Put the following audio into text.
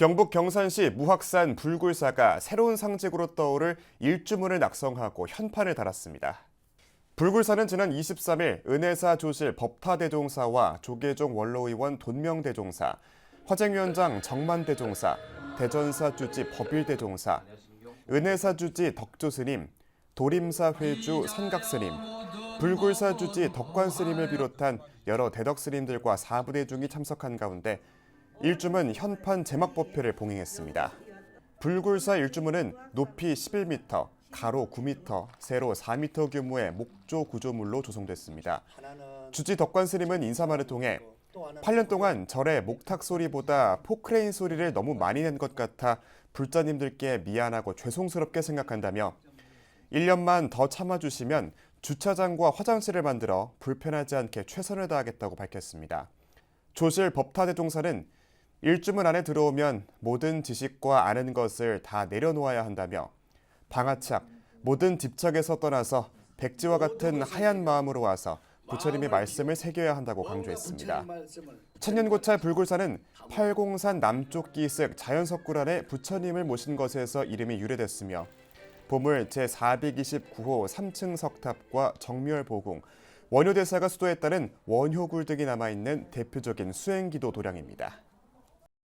경북 경산시 무학산 불굴사가 새로운 상징으로 떠오를 일주문을 낙성하고 현판을 달았습니다. 불굴사는 지난 23일 은혜사 조실 법타대종사와 조계종 원로의원 돈명대종사, 화쟁위원장 정만대종사, 대전사 주지 법일대종사, 은혜사 주지 덕조스님, 도림사 회주 선각스님, 불굴사 주지 덕관스님을 비롯한 여러 대덕스님들과 사부대 중이 참석한 가운데 일주문 현판 제막법회를 봉행했습니다. 불굴사 일주문은 높이 11m, 가로 9m, 세로 4m 규모의 목조 구조물로 조성됐습니다. 주지 덕관 스님은 인사말을 통해 8년 동안 절의 목탁 소리보다 포크레인 소리를 너무 많이 낸 것 같아 불자님들께 미안하고 죄송스럽게 생각한다며 1년만 더 참아주시면 주차장과 화장실을 만들어 불편하지 않게 최선을 다하겠다고 밝혔습니다. 조실 법타대종사는 일주문 안에 들어오면 모든 지식과 아는 것을 다 내려놓아야 한다며 방아착, 모든 집착에서 떠나서 백지와 같은 하얀 마음으로 와서 부처님의 말씀을 새겨야 한다고 강조했습니다. 천년고찰 불굴사는 팔공산 남쪽 기슭 자연석굴 안에 부처님을 모신 것에서 이름이 유래됐으며 보물 제429호 3층 석탑과 정멸보궁, 원효대사가 수도했다는 원효굴 등이 남아있는 대표적인 수행기도 도량입니다.